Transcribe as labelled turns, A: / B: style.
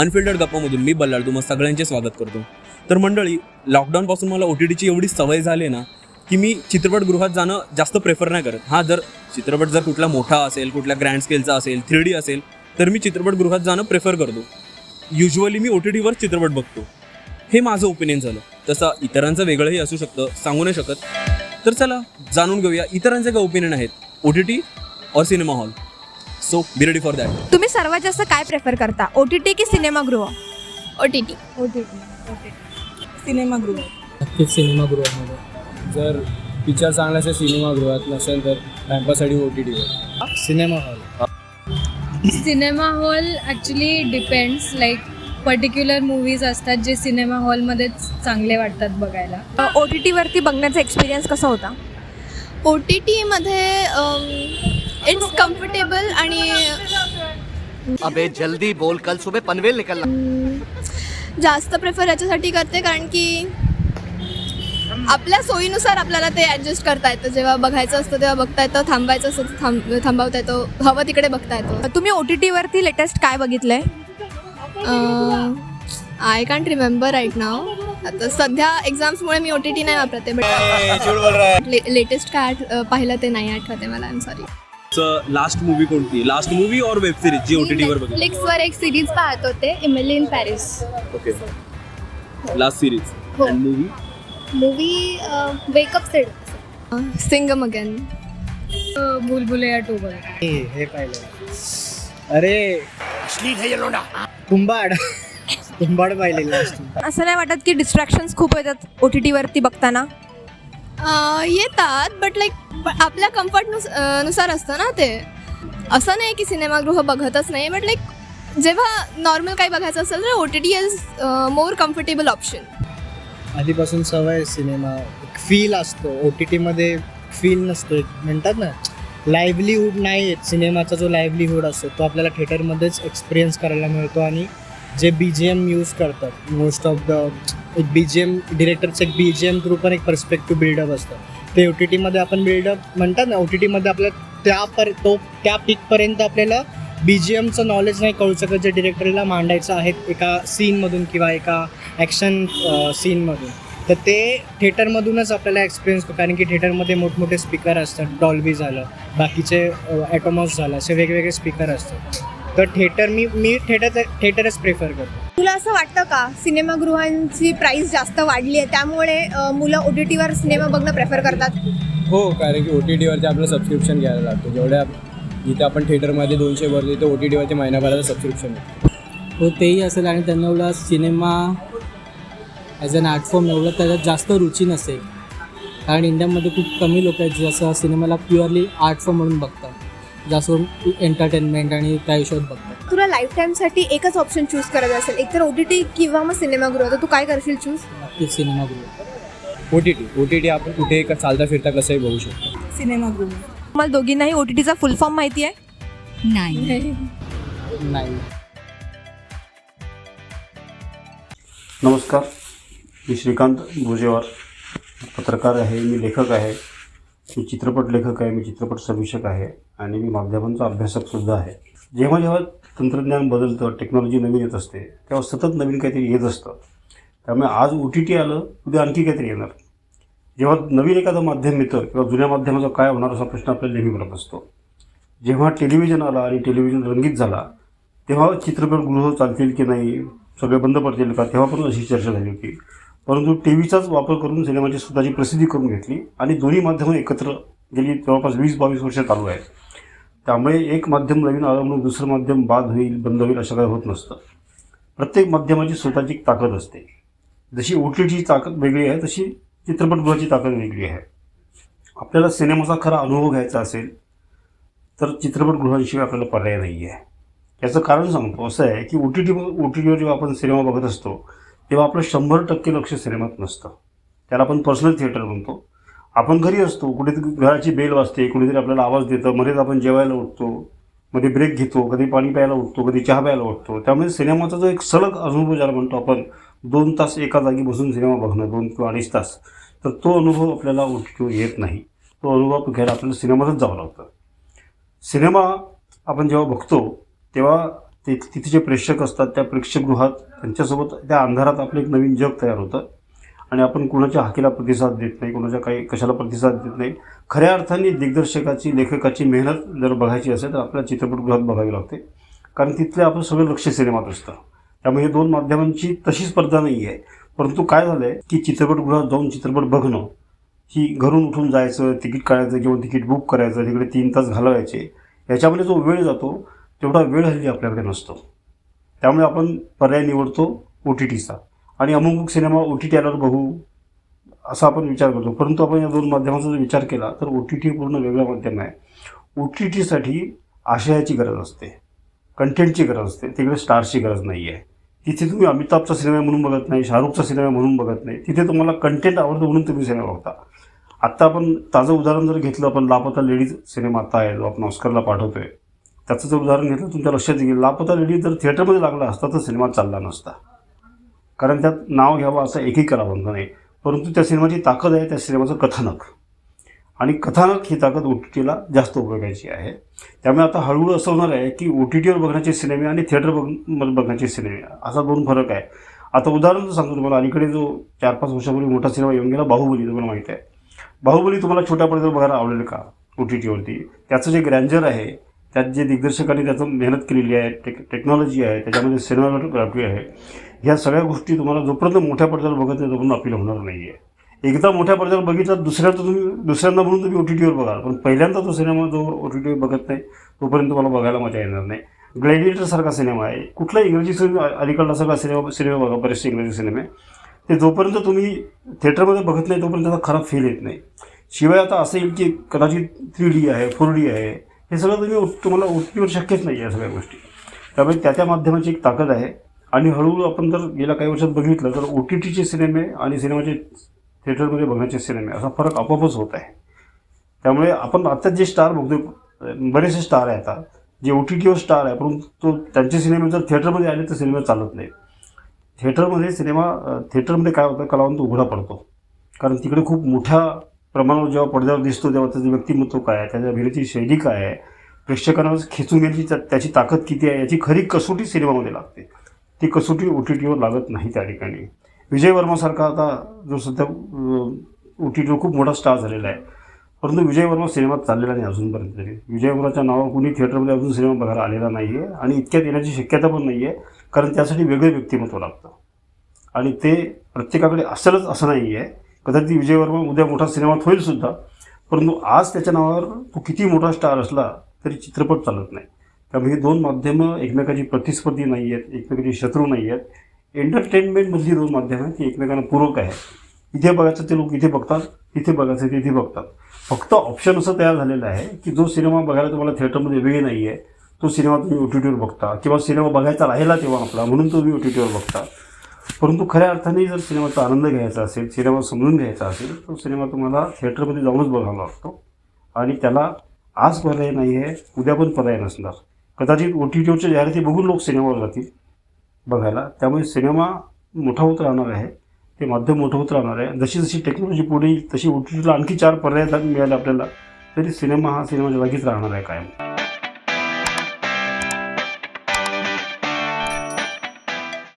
A: Unfiltered गप्पामधून मी बल्लाळ तुम्हाला सगळ्यांचे स्वागत करतो. तर मंडळी लॉकडाऊनपासून मला ओ टी टीची एवढी सवय झाली ना की मी चित्रपटगृहात जाणं जास्त प्रेफर नाही करत. हां जर चित्रपट जर कुठला मोठा असेल कुठल्या ग्रँड स्केलचा असेल थ्री डी असेल तर मी चित्रपटगृहात जाणं प्रेफर करतो. युजली मी ओ टी टीवर चित्रपट बघतो. हे माझं ओपिनियन झालं. तसं इतरांचं वेगळंही असू शकतं सांगू नाही शकत. तर चला जाणून घेऊया इतरांचे काय ओपिनियन आहेत. ओ टी टी और cinema hall so be ready for that
B: तुम्ही सर्वात जास्त काय प्रेफर करता? ओ टी टी की सिनेमागृह?
C: O T T
B: O T T सिनेमागृह.
D: नक्कीच सिनेमागृहामध्ये. जर पिक्चर चांगला असेल सिनेमागृहात नसेल तर टाइमपाससाठी ओ टी टीवर cinema hall.
C: Cinema hall actually depends like particular movies असतात जे सिनेमा हॉलमध्येच चांगले वाटतात बघायला.
B: ओ टी टीवरती बघण्याचा एक्सपिरियन्स कसा होता?
E: ओ टी टीमध्ये इट्स कम्फर्टेबल आणि
F: अबे जल्दी बोल. कल सुबह पनवेल निकलना.
E: जास्त प्रेफर याच्यासाठी करते कारण की आपल्या सोयीनुसार आपल्याला ते ॲडजस्ट करता येतं. जेव्हा बघायचं असतं तेव्हा बघता येतं. थांबायचं असतं थांब थांबवता येतो. हवं तिकडे बघता येतो.
B: तुम्ही ओ टी टीवरती लेटेस्ट काय बघितलंय?
E: आय कॅन्ट रिमेंबर राईट नाव आता सध्या एक्झाम्समुळे मी ओ टी टी नाही वापरते बट लेटेस्ट काय पाहिलं ते नाही आठवते मला. I am sorry
A: last movie कोणती? लास्ट मूवी और वेब सिरीज जी ओ टी टीवर बघितली?
E: नेटफ्लिक्सवर एक सिरीज पाहत होते Emily in Paris
A: okay last series
E: हो.
A: And movie
E: movie wake up Sid Singham again
C: बुलबुले या टू बघ.
D: हे पाहिलं. अरे. कुंभाड. कुंभाड पाहिले लास्ट
B: असं नाही वाटत की डिस्ट्रॅक्शन्स खूप येतात ओ टी टीवरती बघताना.
E: येतात बट लाईक आपल्या कम्फर्टनुसार असतं ना ते. असं नाही की सिनेमागृह बघतच नाही बट लाईक जेव्हा नॉर्मल काही बघायचं असेल तर O T T is more comfortable option
D: आधीपासून सवय सिनेमा फील असतो. ओ टी टीमध्ये फील नसतो. म्हणतात ना लाईव्हलीहूड नाही येत. सिनेमाचा जो लाईव्हलीहूड असतो तो आपल्याला थिएटरमध्येच एक्सपिरियन्स करायला मिळतो आणि जे बी जी एम यूज करतात. मोस्ट ऑफ द एक बी जी एम डिरेक्टरचं एक बी जी एम थ्रू पण एक पर्स्पेक्टिव्ह बिल्डअप असतं. ते ओ टी टीमध्ये आपण बिल्डअप म्हणतात ना ओ टी टीमध्ये आपल्या त्या पर तो त्या पीकपर्यंत आपल्याला बी जी एमचं नॉलेज नाही कळू शकत जे डिरेक्टरला मांडायचं आहे एका सीनमधून किंवा एका ॲक्शन सीनमधून तर ते थिएटरमधूनच आपल्याला एक्सपिरियन्स कारण की थिएटरमध्ये मोठमोठे स्पीकर असतात. डॉल्बी झालं बाकीचे ॲटोमॉस झालं असे वेगवेगळे स्पीकर असतात. तर थिएटर मी मी थिएटर थिएटरच प्रेफर करतो.
B: तुला असं वाटतं का? सिनेमागृहांची प्राइस जास्त वाढली आहे त्यामुळे अं, मुलं ओ टी टीवर सिनेमा बघणं प्रेफर करतात?
D: हो कारण की ओ टी टीवरती आपलं सबस्क्रिप्शन घ्यायला लागतं. जेवढ्या जिथे आपण थिएटरमध्ये दोनशे भरतो तिथे ओ टी टीवरती महिन्याभराचं सबस्क्रिप्शन
G: हो तेही असेल आणि त्यांना एवढा cinema as an art form एवढं त्याच्यात जास्त रुची नसेल. कारण इंडियामध्ये खूप कमी लोक आहेत जसं सिनेमाला प्युअरली आर्ट फॉर्म म्हणून बघतात. जास्त एंटरटेनमेंट आणि त्या हिशोबात बघतात
B: तुला लाईफ टाईमसाठी एकच ऑप्शन चूज करायचं असेल. एकतर ओ टी टी किंवा मग सिनेमागृह तर तू काय करशील चूज
G: नक्कीच सिनेमागृह
D: O T T O T T आपण कुठे का चालता फिरता कसंही बघू शकतो.
B: सिनेमागृह मला दोघींनाही ओ टी टीचा फुल फॉर्म माहिती आहे?
C: नाही.
G: नाही.
H: नमस्कार. मी श्रीकांत भुजेवार. पत्रकार आहे मी लेखक आहे. मी चित्रपट लेखक आहे मी चित्रपट समीक्षक आहे. आणि मी माध्यमांचा अभ्यासकसुद्धा आहे. जेव्हा जेव्हा तंत्रज्ञान बदलतं टेक्नॉलॉजी नवीन येत असते तेव्हा सतत नवीन काहीतरी येत असतं. त्यामुळे आज ओ टी टी आलं उद्या आणखी काहीतरी येणार. जेव्हा नवीन एखादं माध्यम येतं किंवा जुन्या माध्यमाचा काय होणार असा प्रश्न आपल्याला नेहमी पडत असतो. जेव्हा टेलिव्हिजन आला आणि टेलिव्हिजन रंगीत झाला तेव्हा चित्रपटगृह चालतील की नाही सगळे बंद पडतील का तेव्हा पण अशी चर्चा झाली होती. परंतु टी व्हीचाच वापर करून सिनेमाची स्वतःची प्रसिद्धी करून घेतली आणि दोन्ही माध्यमं एकत्र गेली जवळपास वीस बावीस वर्ष चालू आहेत. त्यामुळे एक माध्यम नवीन आलं म्हणून दुसरं माध्यम बाद होईल बंद होईल असं काही होत नसतं. प्रत्येक माध्यमाची स्वतःची एक ताकद असते. जशी ओ टी टीची ताकद वेगळी आहे तशी चित्रपटगृहाची ताकद वेगळी आहे. आपल्याला सिनेमाचा खरा अनुभव घ्यायचा असेल तर चित्रपटगृहांशिवाय आपल्याला पर्याय नाही आहे याचं कारण सांगतो असं आहे की O T T O T टीवर जेव्हा आपण सिनेमा बघत असतो तेव्हा आपलं शंभर टक्के लक्ष सिनेमात नसतं. त्याला आपण पर्सनल थिएटर म्हणतो. आपण घरी असतो कुठेतरी घराची बेल वाजते कुणीतरी आपल्याला आवाज देतं मध्येच आपण जेवायला उठतो मध्ये ब्रेक घेतो कधी पाणी प्यायला उठतो कधी चहा प्यायला उठतो. त्यामुळे सिनेमाचा जो एक सलग अनुभव ज्याला म्हणतो आपण दोन तास एका जागी बसून सिनेमा बघणं दोन किंवा अडीच तास तर तो अनुभव आपल्याला उठतो येत नाही. तो अनुभव घ्यायला आपल्याला सिनेमातच जावं लागतं. सिनेमा आपण जेव्हा बघतो तेव्हा ते तिथे जे प्रेक्षक असतात त्या प्रेक्षकगृहात त्यांच्यासोबत त्या अंधारात आपलं एक नवीन जग तयार होतं. आणि आपण कोणाच्या हाकेला प्रतिसाद देत नाही कुणाच्या काही कशाला प्रतिसाद देत नाही. खऱ्या अर्थाने दिग्दर्शकाची लेखकाची मेहनत जर बघायची असेल तर आपल्याला चित्रपटगृहात बघावी लागते. कारण तिथले आपलं सगळं लक्ष सिनेमात असतं. त्यामुळे हे दोन माध्यमांची तशी स्पर्धा नाही आहे परंतु काय झालं आहे की चित्रपटगृहात जाऊन चित्रपट बघणं ही घरून उठून जायचं तिकीट काढायचं किंवा तिकीट बुक करायचं तिकडे तीन तास घालवायचे याच्यामध्ये जो वेळ जातो तेवढा वेळ हल्ली आपल्याकडे नसतो. त्यामुळे आपण पर्याय निवडतो ओ टी टीचा. आणि अमुक सिनेमा ओ टी टी आल्यावर बघू असा आपण विचार करतो. परंतु आपण या दोन माध्यमांचा जर विचार केला तर ओ टी टी पूर्ण वेगळं माध्यम आहे. ओ टी टीसाठी आशयाची गरज असते कंटेंटची गरज असते तिकडे स्टारची गरज नाही आहे. तिथे तुम्ही अमिताभचा सिनेमा म्हणून बघत नाही शाहरुखचा सिनेमा म्हणून बघत नाही. तिथे तुम्हाला कंटेंट आवडतं म्हणून तुम्ही सिनेमा बघता. आत्ता आपण ताजं उदाहरण जर घेतलं आपण लापता लेडीज सिनेमा आता आहे जो आपण ऑस्करला पाठवतोय. त्याचं जर उदाहरण घेतलं तुमच्या लक्षात येईल. लापता लेडीज जर थिएटरमध्ये लागला असता तर सिनेमा चालला नसता. कारण त्यात नाव घ्यावं असं एकही कलावंत नाही. परंतु त्या सिनेमाची ताकद आहे त्या सिनेमाचं कथानक. आणि कथानक ही ताकद ओ टी टीला जास्त उपयोगायची आहे. त्यामुळे आता हळूहळू असं होणार आहे की ओ टी टीवर बघण्याचे सिनेमे आणि थिएटर बघ बघण्याचे सिनेमे असा दोन फरक आहे. आता उदाहरण सांगतो तुम्हाला अलीकडे जो चार पाच वर्षापूर्वी मोठा सिनेमा येऊन गेला बाहुबली तुम्हाला माहीत आहे. बाहुबली तुम्हाला छोट्या पडद्यावर बघायला आवडेल का ओ टी टीवरती? त्याचं जे ग्रँजर आहे त्यात जे दिग्दर्शकांनी त्याचं मेहनत केलेली आहे टेक टेक्नॉलॉजी आहे त्याच्यामध्ये सिनेमाटोग्राफी आहे ह्या सगळ्या गोष्टी तुम्हाला जोपर्यंत मोठ्या पडद्यावर बघत नाही तोपर्यंत अपील होणार नाही आहे एकदा मोठ्या पडद्यावर बघितलं दुसऱ्यांदा तुम्ही दुसऱ्यांदा म्हणून तुम्ही ओ टी टीवर बघाल पण पहिल्यांदा तो सिनेमा जो ओ टी टीवर बघत नाही तोपर्यंत तुम्हाला बघायला मजा येणार नाही. ग्लॅडिएटरसारखा सिनेमा आहे. कुठला इंग्रजी सिनेमा अलीकडला सगळा सिनेमा सिनेमा बघा बरेचसे इंग्रजी सिनेमे. ते जोपर्यंत तुम्ही थिएटरमध्ये बघत नाही तोपर्यंत त्याचा खराब फील येत नाही. शिवाय आता असं येईल की कदाचित थ्री डी आहे फोर डी आहे. हे सगळं तुम्ही तुम्हाला ओ टी टीवर शक्यच नाही या सगळ्या गोष्टी. त्यामुळे त्या त्या माध्यमाची एक ताकद आहे. आणि हळूहळू आपण जर गेल्या काही वर्षात बघितलं तर ओ टी टीचे सिनेमे आणि सिनेमाचे थिएटरमध्ये बघण्याचे सिनेमे असा फरक आपोआपच होत आहे. त्यामुळे आपण आता जे स्टार बघतो बरेचसे स्टार आहे आता जे ओ टी टीवर स्टार आहे परंतु तो त्यांचे सिनेमे जर थिएटरमध्ये आले तर सिनेमा चालत नाही थिएटरमध्ये सिनेमा थिएटरमध्ये काय होतं कलावंत उघडा पडतो. कारण तिकडे खूप मोठ्या प्रमाणावर जेव्हा पडद्यावर दिसतो तेव्हा त्याचं व्यक्तिमत्व काय आहे त्याच्या अभिनयाची शैली काय आहे प्रेक्षकांना खेचून घेण्याची त्याची ताकद किती आहे याची खरी कसोटी सिनेमामध्ये लागते. ती कसोटी ओ टी टीवर लागत नाही त्या ठिकाणी. विजय वर्मासारखा आता जो सध्या ओ टी टीवर खूप मोठा स्टार झालेला आहे. परंतु विजय वर्मा सिनेमात चाललेला नाही अजूनपर्यंत तरी. विजय वर्माच्या नावावर कुणी थिएटरमध्ये अजून सिनेमा बघायला आलेला नाही आहे आणि इतक्यात येण्याची शक्यता पण नाही आहे कारण त्यासाठी वेगळं व्यक्तिमत्व लागतं. आणि ते प्रत्येकाकडे असेलच असं नाही आहे कदाचित विजय वर्मा उद्या मोठा सिनेमात होईलसुद्धा परंतु आज त्याच्या नावावर तो किती मोठा स्टार असला तरी चित्रपट चालत नाही. त्यामुळे ही दोन माध्यमं एकमेकाची प्रतिस्पर्धी नाही आहेत एकमेकाची शत्रू नाही आहेत एंटरटेनमेंटमधली दोन माध्यमं आहेत ती एकमेकांना पूरक आहे इथे बघायचं ते लोक इथे बघतात इथे बघायचं ते इथे बघतात. फक्त ऑप्शन असं तयार झालेलं आहे की जो सिनेमा बघायला तुम्हाला थिएटरमध्ये वेळ नाही आहे तो सिनेमा तुम्ही ओ टी टीवर बघता किंवा सिनेमा बघायचा राहिला तेव्हा आपला म्हणून तुम्ही ओ टी टीवर बघता. परंतु खऱ्या अर्थाने जर सिनेमाचा आनंद घ्यायचा असेल सिनेमा समजून घ्यायचा असेल तो सिनेमा तुम्हाला थिएटरमध्ये जाऊनच बघावा लागतो. आणि त्याला आज पर्याय नाही आहे उद्या पण पर्याय नसणार. कदाचित ओ टी टीवरच्या जाहिराती बघून लोक सिनेमावर जातील बघायला त्यामुळे सिनेमा मोठा होत राहणार आहे ते माध्यम मोठं होत राहणार आहे. जशी जशी टेक्नॉलॉजी पुढे येईल तशी ओ टी टीला आणखी चार पर्याय मिळाले आपल्याला तरी सिनेमा हा सिनेमाच्या जागीच राहणार आहे कायम.